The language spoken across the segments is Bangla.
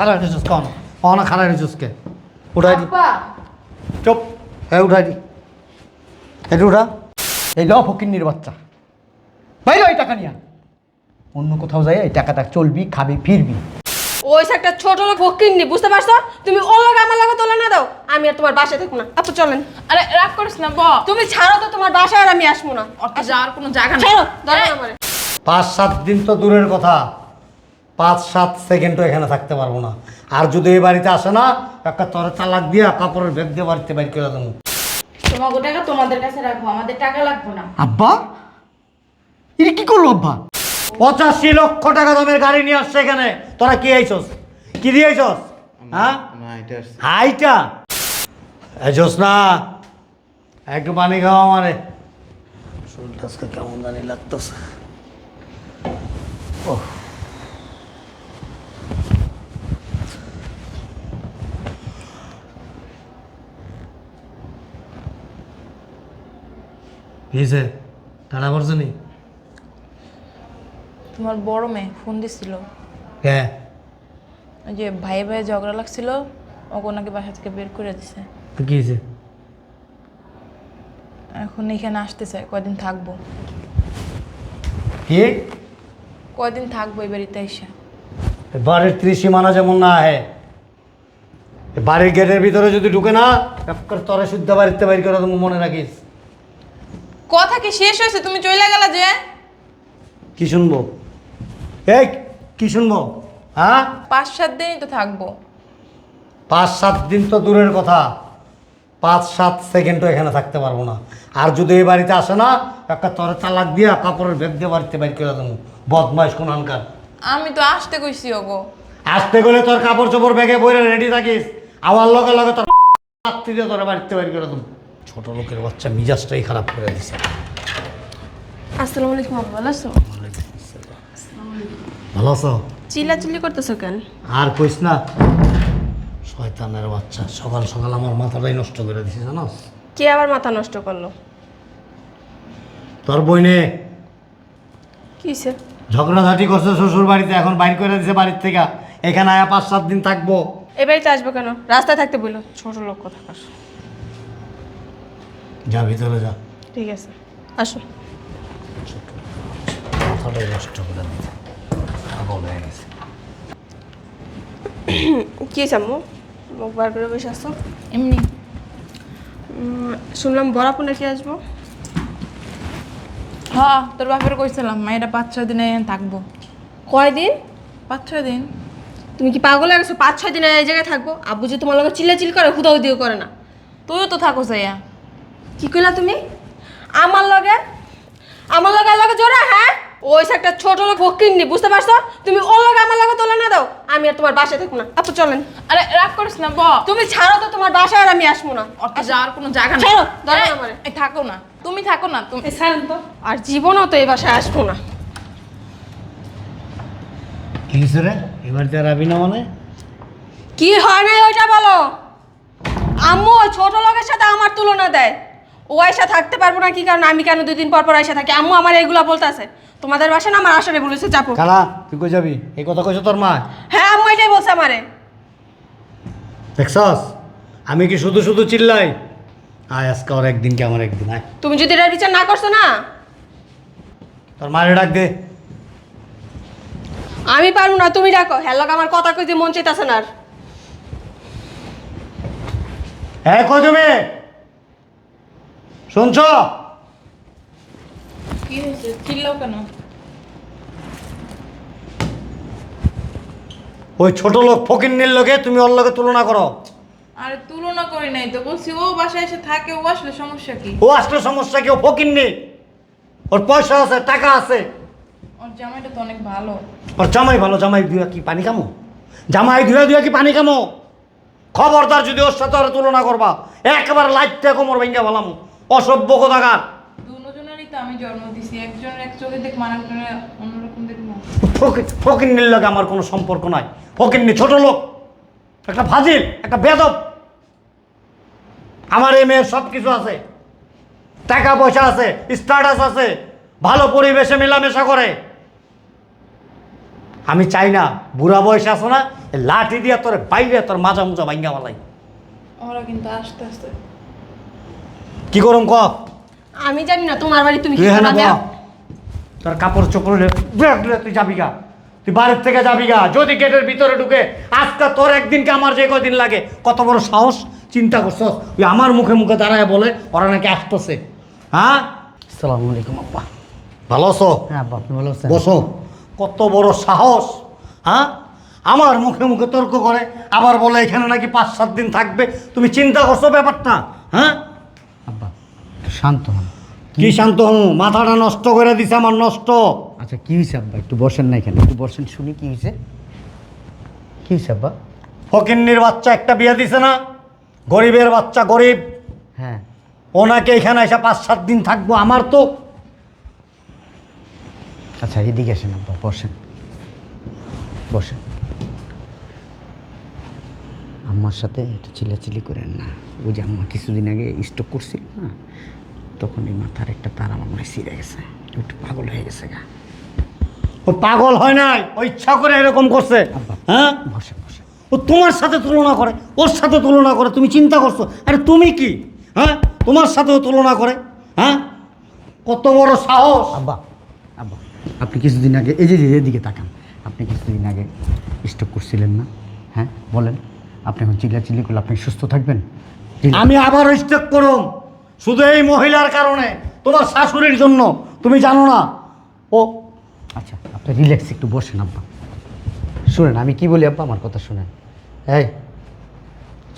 খারাপ রেছিস কন। অনা খারাপ রেছিস কে উঠাই দি। চুপ। হ্যাঁ উঠাই দি। এটা উঠা। এই ল ফকিন্নির বাচ্চা। বাইরে ওই টাকা নিয়ে অন্য কোথাও যাই এই টাকাটা চলবি খাবি ফিরবি। ওই একটা ছোট লোক ফকিরনি বুঝতে পারছ? তুমি ওর লগে আমার লগে তোলা না দাও। আমি আর তোমার বাসায় থাকব না। আপু চলেন। আরে রাগ করিস না ব তুমি ছাড়ো তো তোমার বাসায় আর আমি আসব না। অত যাওয়ার কোনো জায়গা নেই। ছাড়ো। ধরো আমারে। পাঁচ সাত দিন তো দূরের কথা। পাঁচ সাত সেকেন্ডও এখানে থাকতে পারব না। আর যদি এই বাড়িতে আসে না একটা তরে তালাক দিয়ে কাপড়ের ব্যাগ দিয়ে বাড়িতে বাইর করে দেবো। তোমাকে টাকা তোমাদের কাছে রাখব আমাদের টাকা লাগবে না। আব্বা এটা কি করল আব্বা? পঁচাশি লক্ষ টাকা দামের গাড়ি নিয়ে আসছে এখানে। তোরা কি আইছস? কি দিয়ে আইছস? হ্যাঁ? হাইটা আইছস না একটু পানি খাওয়া আমারে। শরীরটা আজকে কেমন জানি লাগতেছে। ওহ। হয়েছে টানা করছ নি? তোমার বড় মেয়ে ফোন দিছিল। হ্যাঁ ওই যে ভাই ভাই ঝগড়া লাগছিল ওকে ওনাকে বাসা থেকে বের করে দিছে। তো কি হয়েছে? এখন এখানে আসতে চাই কয়দিন থাকব। কি? কয়দিন থাকব এই বাড়িতে এসে। বাড়ির ত্রিসীমানা যেমন না আহে বাড়ির গেটের ভিতরে যদি ঢুকে না তরে শুদ্ধ বাড়িতে বাইর করে তুমি মনে রাখিস। কথা কি শেষ হয়েছে? তুমি চলে গেলা যে? কি শুনব? এই কি শুনব? হ্যাঁ? পাঁচ সাত দিনই তো থাকব। পাঁচ সাত দিন তো দূরের কথা। পাঁচ সাত সেকেন্ডও এখানে থাকতে পারব না। আর যদি এই বাড়িতে আসে না একটা তরে তালাক দিয়ে কাপড়ের ব্যাগ দিয়ে বাড়িতে বাইর করে দেবো। বদমাইশ কোন আনকার। আমি তো আসতে কইছি ওগো। আসতে গেলে তোর কাপড় চোপড় ব্যাগে বইরে রেডি থাকিস। আমার লগে লগে তোর তোর বাড়িতে বাইর করে দেবো। ছোট লোকের বাচ্চা মিজাজটাই খারাপ করে দিছে। আসসালামু আলাইকুম আপু ভালো আছো? ভালো আছো? চিল্লাচিল্লি করতেছো কেন? আর কইস না শয়তানের বাচ্চা সকাল সকাল আমার মাথাটাই নষ্ট করে দিছে জানোস? কে আবার মাথা নষ্ট করল? তোর বইনে কিসে ঝগড়াঝাটি করছে শ্বশুর বাড়িতে এখন বাইর করে দিছে বাড়ির থেকে। এখানে আয়া পাঁচ সাত দিন থাকব। এ বাড়িতে আসব কেন? রাস্তায় থাকতে বলল ছোট লোক কথা যা ভিতরে যা। ঠিক আছে। আসো। মাথাটাই নষ্ট করে দিছে পাগল হয়ে গেছে। কি চামু মুখ বার করে বসে আসো এমনি। শুনলাম বরাপুর নাকি আসব? হ্যাঁ তোর বাপের কইছিলাম মায়েরা পাঁচ ছয় দিনে থাকব। কয়দিন? পাঁচ ছয় দিন। তুমি কি পাগল হয়ে গেছো? পাঁচ ছয় দিন এই জায়গায় থাকব? আব্বু যে তোমার লগে চিল্লা চিল করে হুদাও দিও করে না। তুইও তো থাকো সাইয়া কি কইলা তুমি? আমার লগে? আমার লগে লগে জোড়া হ্যাঁ? ওই একটা ছোট লোক ফকিরনি বুঝতে পারছ? তুমি ওর লগে আমার লগে তোলা না দাও। আমি আর তোমার বাসায় থাকব না। আপু চলেন। আরে রাগ করিস না ব তুমি ছাড়ো তো তোমার বাসায় আর আমি আসব না। অত যাওয়ার কোনো জায়গা নেই। ছাড়ো, ধরো এই, আমারে। এই, থাকো না। তুমি থাকো না তুমি। ছাড়েন তো। আর জীবনও তো এই বাসায় আসব না। কি রে? এবার তো আর আবি না মানে? কি হয় না ওইটা বলো? আম্মু ওই ছোট লোকের সাথে আমার তুলনা দেয়। ও আয়সা থাকতে পারব না কি কারণ? আমি কেন দুই দিন পর পর আয়সা থাকি? আম্মু আমার এগুলো বলতেছে। তোমাদের বাসা না? আমার আসলে বলেছে চাপো খালা তুই কই যাবি? এই কথা কইছো তোর মা হ্যাঁ আম্মু এটাই বলছে আমারে। দেখছস? আমি কি শুধু শুধু চিল্লাই? আয় আজকে ওর একদিন কি আমার একদিন? আয়। তুমি যদি এটার বিচার না করছ না? তোর মায়ের ডাক দে। আমি পারব না তুমি ডাকো। হ্যালো আমার কথা কইতে মন চাইতেছে না আর। হ্যাঁ কই তুমি? শুনছ? কি হয়েছে? চিল্লাও কেন? ওই ছোট লোক ফকিন্নির লোকে তুমি ওর লোকে তুলনা করো। আরে তুলনা করি নাই তো বলছি ও বাসায় এসে থাকে ও আসলে সমস্যা কি? ও আসলে সমস্যা কি? ও ফকিন্নি। ওর পয়সা আছে টাকা আছে। ওর জামাইটা তো অনেক ভালো। ওর জামাই ভালো জামাই দুয়া কি পানি কামো জামাই ধুয়া ধুয়া কি পানি কামো খবরদার যদি ওর সাথে তুলনা করবা একেবারে লাইটটা কোমর ভেঙ্গা ভালাম অসভ্য কোথাকার। দুজনেরই তো আমি জন্ম দিছি একজনের এক চোখে দেখ অন্যরকম দেখব। ফকিন্নির লোক আমার কোনো সম্পর্ক নাই। ফকিন্নি ছোট লোক একটা ফাজিল একটা বেদব আমার এই মেয়ের সব কিছু আছে। টাকা পয়সা আছে স্ট্যাটাস আছে ভালো পরিবেশে মেলামেশা করে। আমি চাই না বুড়া বয়স আছে না লাঠি দিয়া তোর বাইরে তোর মাজা মুজা ভাঙ্গা মালাই ওরা কিন্তু আস্তে আস্তে কি করম ক আমি জানি না তোমার বাড়ি তুমি কি তুই হ্যাঁ করবা, দেও। তোর কাপড় চোপড় ব্যাগলে তুই যাবি গা। তুই বাড়ির থেকে যাবি গা। যদি গেটের ভিতরে ঢুকে আজকে তোর একদিনকে আমার যে কদিন লাগে কত বড় সাহস চিন্তা করছ তুই আমার মুখে মুখে দাঁড়ায় বলে ওরা নাকি আসতেছে। হ্যাঁ? আসসালামু আলাইকুম আব্বা। ভালো আছো? হ্যাঁ আব্বা আপনি ভালো আছেন? বসো। কত বড় সাহস হ্যাঁ? আমার মুখে মুখে তর্ক করে আবার বলে এখানে নাকি পাঁচ সাত দিন থাকবে। তুমি চিন্তা করছ ব্যাপারটা হ্যাঁ? শান্ত হন। কি শান্ত হম? মাথাটা নষ্ট করে দিছে আমার নষ্ট। আচ্ছা কি হয়েছে আব্বা? একটু বসেন না এখানে। একটু বসেন শুনি কি হয়েছে কি হয়েছে আব্বা? ফকিন্নির বাচ্চা একটা বিয়ে দিছে না? গরিবের বাচ্চা গরিব। হ্যাঁ। ওনাকে এখানে এসে পাঁচ সাত দিন থাকব আমার তো। আচ্ছা এদিকে আসেন আব্বা বসেন। বসেন। আম্মার সাথে একটু চিল্লাচিল্লি করেন না। ওই যে আম্মা কিছুদিন আগে স্টক করছিল না? তখন এই মাথার একটা তারা আমার মনে হয় গেছে। একটু পাগল হয়ে গেছে গা। ও পাগল হয় নাই? ও ইচ্ছা করে এরকম করছে। হ্যাঁ? বসেন বসেন। ও তোমার সাথে তুলনা করে ওর সাথে তুলনা করে তুমি চিন্তা করছ? আরে তুমি কি? হ্যাঁ? তোমার সাথেও তুলনা করে হ্যাঁ? কত বড় সাহস! আব্বা আব্বা আপনি কিছুদিন আগে এই যে এদিকে তাকান। আপনি কিছুদিন আগে স্টক করছিলেন না? হ্যাঁ বলেন। আপনি এখন চিল্লাচিল্লি করলে আপনি সুস্থ থাকবেন? আমি আবার স্টেক করুম। শুধু এই মহিলার কারণে তোমার শাশুড়ির জন্য তুমি জানো না। ও আচ্ছা আপনি রিল্যাক্স একটু বসেন আব্বা। শুনেন আমি কি বলি আব্বা আমার কথা শুনেন। এই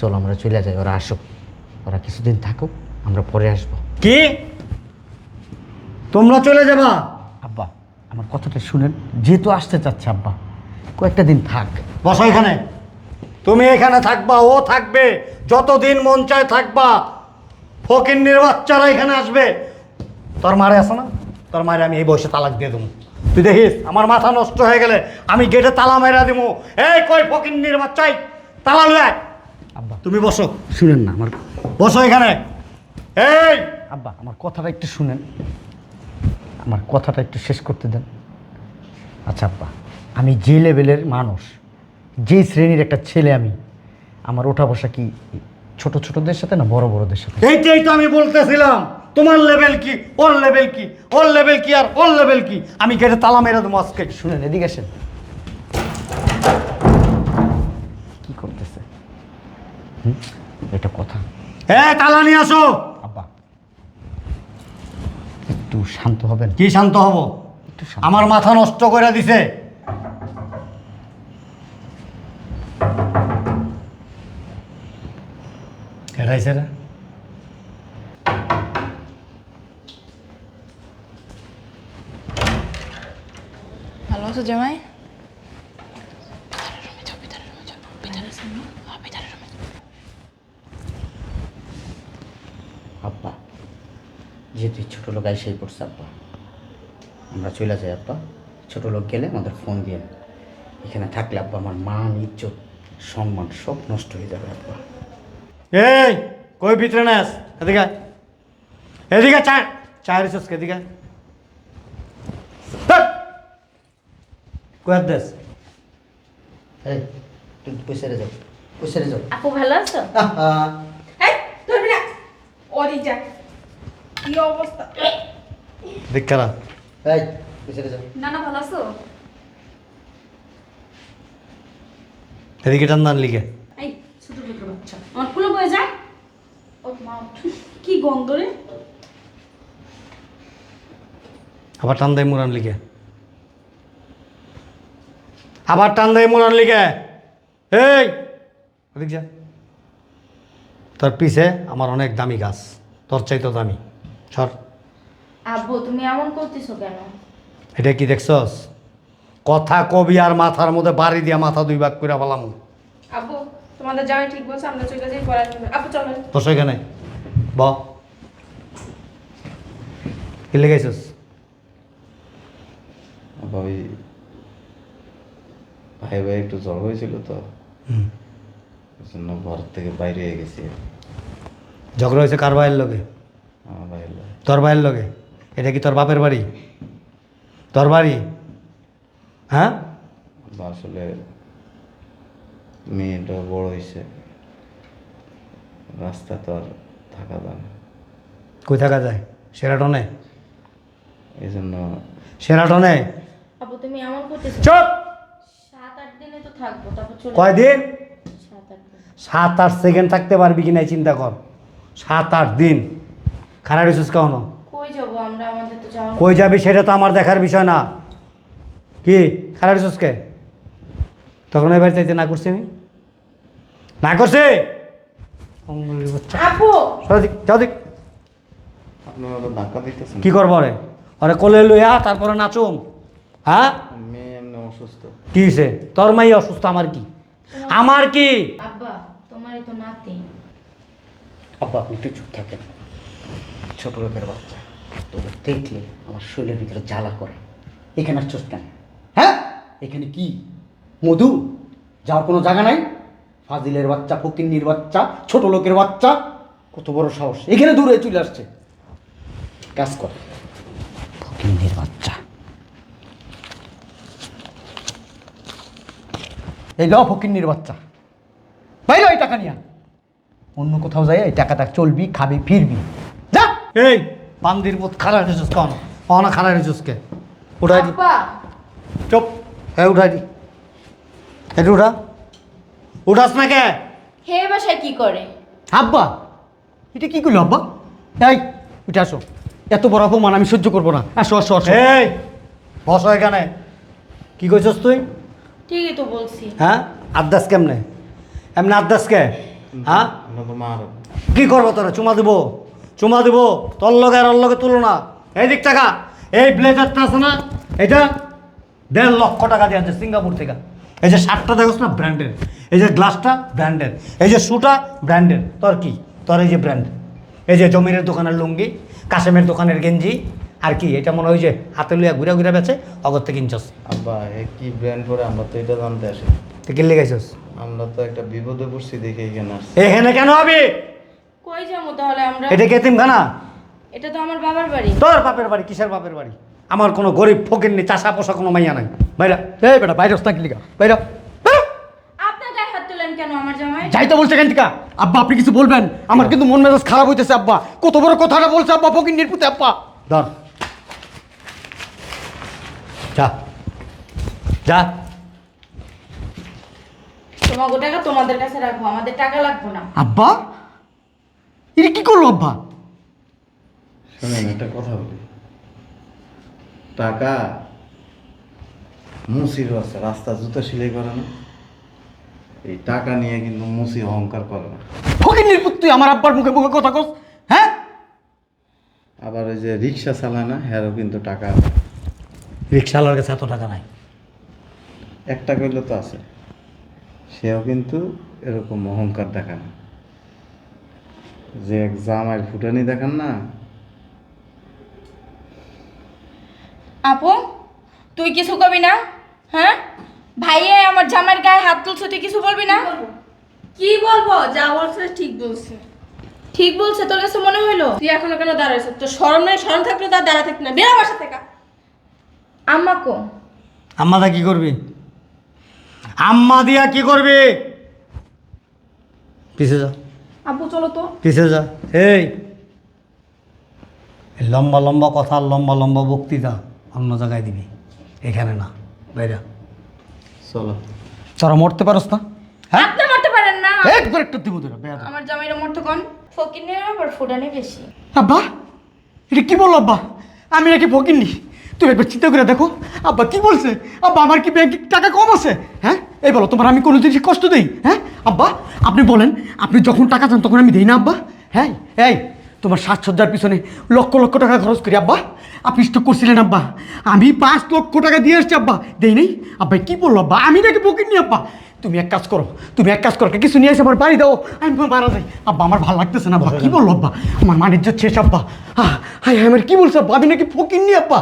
চলো আমরা চলে যাই ওরা আসুক। ওরা কিছুদিন থাকুক আমরা পরে আসব। কি? তোমরা চলে যাবা? আব্বা আমার কথাটা শুনেন যেহেতু আসতে চাচ্ছে আব্বা কয়েকটা দিন থাক। বসো এখানে। তুমি এখানে থাকবা ও থাকবে যতদিন মন চায় থাকবা। ফকিন্নির বাচ্চারা এখানে আসবে। তোর মারে আসো না? তোর মারে আমি এই বয়সে তালাক দিয়ে দেবো। তুই দেখিস আমার মাথা নষ্ট হয়ে গেলে আমি গেটে তালা মেরা দিব। এই কই ফকিন্নির বাচ্চাই? তালা লুয়ে। আব্বা। তুমি বসো। শুনেন না আমার বসো এখানে। এই! আব্বা আমার কথাটা একটু শুনেন। আমার কথাটা একটু শেষ করতে দেন। আচ্ছা আব্বা আমি যে লেভেলের মানুষ যে শ্রেণির একটা ছেলে আমি আমার ওঠা বসা কি ছোট ছোটদের সাথে না বড় বড়দের সাথে? এইটাই তো আমি বলতেছিলাম। তোমার লেভেল কি? ওর লেভেল কি? ওর লেভেল কি আর ওর লেভেল কি? আমি গেটে তালা মেরে দেবো আজকে। শুনেন এদিকে আসেন। কি করতেছে? এটা কথা। হ্যাঁ তালা নিয়ে আসো। আব্বা একটু শান্ত হবেন। কি শান্ত হব? আমার মাথা নষ্ট করে দিছে। কেটাইছে রে। ভালো আছো জামাই? আব্বা যেহেতু ছোটো লোক এসেই পড়ছে আব্বা। আমরা চলে যাই আব্বা। ছোটো লোক গেলে আমাদের ফোন দিয়ে এখানে থাকলে আব্বা আমার মান ইজ্জত সম্মান সব নষ্ট হয়ে যাবে আব্বা। এই! কই ভিতরে নেস এদিকে আয়। এদিকে চায় চায়ের রিসোর্স এদিকে। কয়ার দেশ এই তুই পয়সা রে যাও পয়সা রে যাও আপু ভালো আছো? এই ধরবি না। ওরই যা। কি অবস্থা? দেখ কারা এই পয়সা রে যাও না না ভালো আছো? এদিকে টান লিখে। এই ছোট ছোট বাচ্চা আমার কুলো বয়ে যায় ও মা কি গন্ধ রে? আবার টান দেয় মুরান লিখে। আবার টান দেয় মুরান লিখে। এই ওদিক যা। তোর পিছে আমার অনেক দামি গাছ তোর চাইতো দামি। সর। আব্বু তুমি এমন করতেছো কেন? এটা কি দেখছস? কথা কবি আর মাথার মধ্যে বাড়ি দিয়া মাথা দুই ভাগ করে ফেলাম। তোমাদের জামাই ঠিক বলছে আমরা চলে যাই পড়ার জন্য। আপু চলো। বসো এখানে। ব। কি লেগেছিস ওই ভাই ভাই একটু জ্বর হয়েছিল তো। হুম। জন্য ঘর থেকে বাইরে হয়ে গেছি। ঝগড়া হয়েছে কার ভাইয়ের লাগে। তোর ভাইয়ের লগে? এটা কি তোর বাপের বাড়ি? তোর বাড়ি? হ্যাঁ? আসলে মেয়েটা বড় হয়েছে রাস্তা তো আর থাকা যায় না। কই থাকা যায়? সেরাটনে? এই জন্য সেরাটনে? আপু তুমি এমন করতেছো। চুপ! সাত আট দিনে তো থাকব তারপর চলে কয়দিন সাত আট দিন। সাত আট সেকেন্ড থাকতে পারবি কি নাই চিন্তা কর। সাত আট দিন। খারাপ রিসোর্স কেন? কই যাব আমরা? আমাদের তো যাওয়া কই যাবি সেটা তো আমার দেখার বিষয় না। কি? খারাপ রিসোর্স তখন এবার চাইতে না করছি আমি। না করছি? কি করব রে? ওরে কোলে লইয়া তারপরে নাচুম। হ্যাঁ? অসুস্থ। কি হয়েছে তোর মাই অসুস্থ আমার কি? আমার কি? আব্বা তোমারই তো নাতি। আব্বা আপনি একটু চুপ থাকেন। ছোট লোকের বাচ্চা। তোকে দেখলে আমার শরীরের ভিতরে জ্বালা করে। এখানে আসছোস কেন? হ্যাঁ? এখানে কি? মধু যাওয়ার কোনো জায়গা নাই। ফাজিলের বাচ্চা ফকিন্নির বাচ্চা ছোট লোকের বাচ্চা। কত বড় সাহস। এখানে দূরে চলে আসছে। কাজ কর। ফকিন্নির বাচ্চা। এই ল ফকিন্নির বাচ্চা। বাইরে ওই টাকা নিয়ে অন্য কোথাও যাই এই টাকাটা চলবি খাবি ফিরবি। যা। এই। বান্দির মত খারাপ রিসোর্স কন। অনা খারাপ রিসোর্স কে? উঠাই দি। চুপ। হ্যাঁ উঠাই দি। এটা উঠা। উঠাস না কে হে বাসায় কি করে? আব্বা এটা কি করল আব্বা? এই উঠে আসো। এত বড় অপমান আমি সহ্য করব না। আসো আসো আসো। এই বস এখানে। কি কইছস তুই? ঠিকই তো বলছি। হ্যাঁ? আদাস কেমনে? এমনি আদাস কে? হ্যাঁ? কি করব তোরা? চুমা দিব? চুমা দিব? তোর লগে আর লগে তুলো না এই দিক টাকা। এই ব্লেজারটা আছে না এটা দেড় লক্ষ টাকা দিয়ে আছে সিঙ্গাপুর থেকে। এই যে শার্টটা দেখোস না ব্র্যান্ডের এই যে গ্লাসটা ব্র্যান্ডের এই যে শুটা ব্র্যান্ডের তোর কি? তোর এই যে ব্র্যান্ড এই যে জমিনের দোকানের লুঙ্গি কাশেমের দোকানের গেঞ্জি আর কি? এটা মনে হয় যে হাতে লইয়া ঘুরে ঘুরে বেছে অগর থেকে কিনছস। আব্বা এ কি ব্র্যান্ড করে আমরা তো এটা জানতে আসি। তো কিনলে গেছস? আমরা তো একটা বিপদে পড়ছি দেখে এখানে আসছি। এখানে কেন হবে? কই যাব তাহলে আমরা? এটা কেতিমখানা এটা তো আমার বাবার বাড়ি। তোর বাপের বাড়ি কিসের বাপের বাড়ি? আমার কোনো গরিব ফকির নেই চাষা পোষা কোনো মাইয়া নাই। বাইরা। এই বেটা বাইরে আসতে লিগা? বাইরে। আপনার গায়ে হাত তুলেন কেন আমার জামাই? যাই তো বলছে কেন টিকা আব্বা আপনি কিছু বলবেন? আমার কিন্তু মন মেজাজ খারাপ হইতেছে আব্বা। কত বড় কথাটা বলছে আব্বা ফকির নির্পুতে আব্বা। ধর যা। যা। তোমাকে টাকা তোমাদের কাছে রাখব আমাদের টাকা লাগবে না। আব্বা? এটা কি করল আব্বা? শোনেন একটা কথা বলি। টাকা মুসিরও আছে রাস্তা জুতো সেলাই করে না। এই টাকা নিয়ে কিন্তু মুসি অহংকার করে না। ফকির নির্পুত তুই আমার আব্বার মুখে মুখে কথা কস হ্যাঁ? আবার ওই যে রিক্সা চালায় না হ্যারও কিন্তু টাকা আছে। রিক্সাওয়ালার কাছে এত টাকা নাই। একটা করলে তো আছে। সেও কিন্তু এরকম অহংকার দেখায় না। যে এক জামাইয়ের ফুটানি দেখান না। আপু? তুই কিছু কবি না? হ্যাঁ? ভাইয়ে আমার জামাইয়ের গায়ে হাত তুলছে তুই কিছু বলবি না? কি বলব? যা বলছে ঠিক বলছে। ঠিক বলছে তোর কাছে মনে হইল? তুই এখনও কেন দাঁড়াইছ? তোর সরম নাই? সরম থাকলে তার দাঁড়া থাকতে না। বেরো বাসা থেকে। আম্মা কো? আম্মাদা কি করবি? আম্মা দিয়া কি করবি? পিছে যা। আপু চলো তো। পিছে যা। এই। লম্বা লম্বা কথা লম্বা লম্বা বক্তৃতা অন্য জায়গায় দিবি। এখানে না বাইরা। চলো। তোরা মরতে পারস না? হ্যাঁ? আপনি মারতে পারেন না। একবার একটু দিব তোরা বেয়াদব। আমার জামাইরা মরতে কোন? ফকিনের আবার ফুটানি বেশি। আব্বা এটা কি বলল আব্বা? আমি নাকি ফকিরনি? তুমি একবার চিন্তা করে দেখো। আব্বা কি বলছে? আব্বা আমার কি ব্যাংকে টাকা কম আছে? হ্যাঁ? এই বলো তোমার আমি কোনো জিনিস কষ্ট দিই? হ্যাঁ? আব্বা আপনি বলেন আপনি যখন টাকা চান তখন আমি দিই না আব্বা। হ্যাঁ? এই তোমার সাজসজ্জার পিছনে লক্ষ লক্ষ টাকা খরচ করি আব্বা। আপনি স্টক করছিলেন আব্বা। আমি পাঁচ লক্ষ টাকা দিয়ে আসছি আব্বা। দেই নেই? আব্বা কি বলল আব্বা? আমি নাকি ফকিরনি আব্বা। তুমি এক কাজ করো তুমি এক কাজ করো কিছু নিয়ে এসে আমার বাড়ি দাও। আমি মারা যাই। আব্বা আমার ভালো লাগতেছে না আব্বা। কি বলল আব্বা? আমার মানিজ্য শেষ আব্বা। হাই হাই আমার কি বলছো আব্বা? আমি নাকি ফকির নি আব্বা।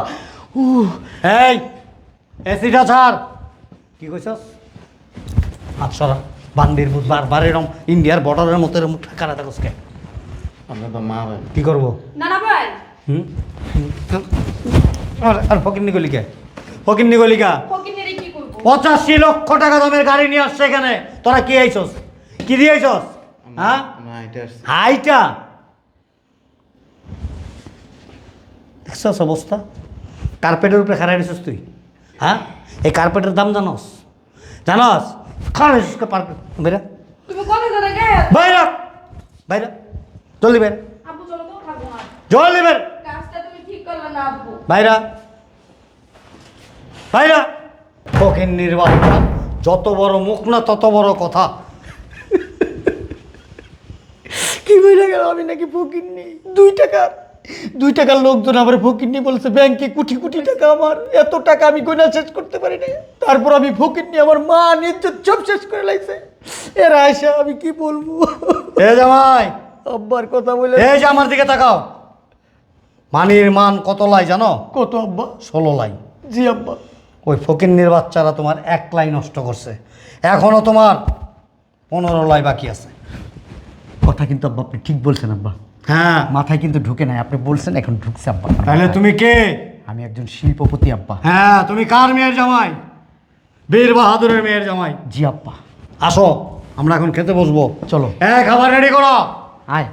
উ এই এসিটা ছাড়। কি কইছস? হাত সরা। বান্দির বুধ বারবার এরম ইন্ডিয়ার বর্ডারের মতো এরম কারা থাকস কে তো মা ভাই। কি করব? না না ভাই। হুম? আর আর ফকির নিগলিকা ফকির নিগলিকা ফকিনেরই কি করব? পঁচাশি লক্ষ টাকা দামের গাড়ি নিয়ে আসছে এখানে। তোরা কি আইছস? কি দিয়ে আইছস? হ্যাঁ? হাইটে আসছি। হাইটা? দেখছস অবস্থা? কার্পেটের উপরে খারাপ দিছিস তুই। হ্যাঁ? এই কার্পেটের দাম জানস? জানস? খারাপ বেরা বাইরা। বাইরা। জলদি বের জলদি বের কাজটা তুমি ঠিক করলে না আব্বু। বাইরা বাইরা ফকির নির্বাচন যত বড় মুখ না তত বড় কথা। কি বলে গেল? আমি নাকি ফকির নেই দুই টাকা দুই টাকার লোকজন আমার ফকির নেই বলছে ব্যাংকে কোটি কোটি টাকা আমার। এত টাকা আমি গোনা শেষ করতে পারি না তারপর আমি ফকির নিয়ে আমার মা নির্যত সব শেষ করে লাগছে এরা আয়সা আমি কি বলব? এ জামাই আব্বার কথা বলে এই যে আমার দিকে তাকাও। মানির মান কত লাই জানো? কত আব্বা? ষোলো লাই। জি আব্বা। ওই ফকিন্নির বাচ্চারা তোমার এক লাই নষ্ট করছে। এখনও তোমার পনেরো লাই বাকি আছে। কথা কিন্তু আব্বা আপনি ঠিক বলছেন আব্বা। হ্যাঁ। মাথায় কিন্তু ঢুকে নাই। আপনি বলছেন এখন ঢুকছে আব্বা। তাহলে তুমি কে? আমি একজন শিল্পপতি আব্বা। হ্যাঁ তুমি কার মেয়ের জামাই? বীর বাহাদুরের মেয়ের জামাই। জি আব্বা। আসো আমরা এখন খেতে বসবো। চলো। হ্যাঁ খাবার রেডি করো। আয়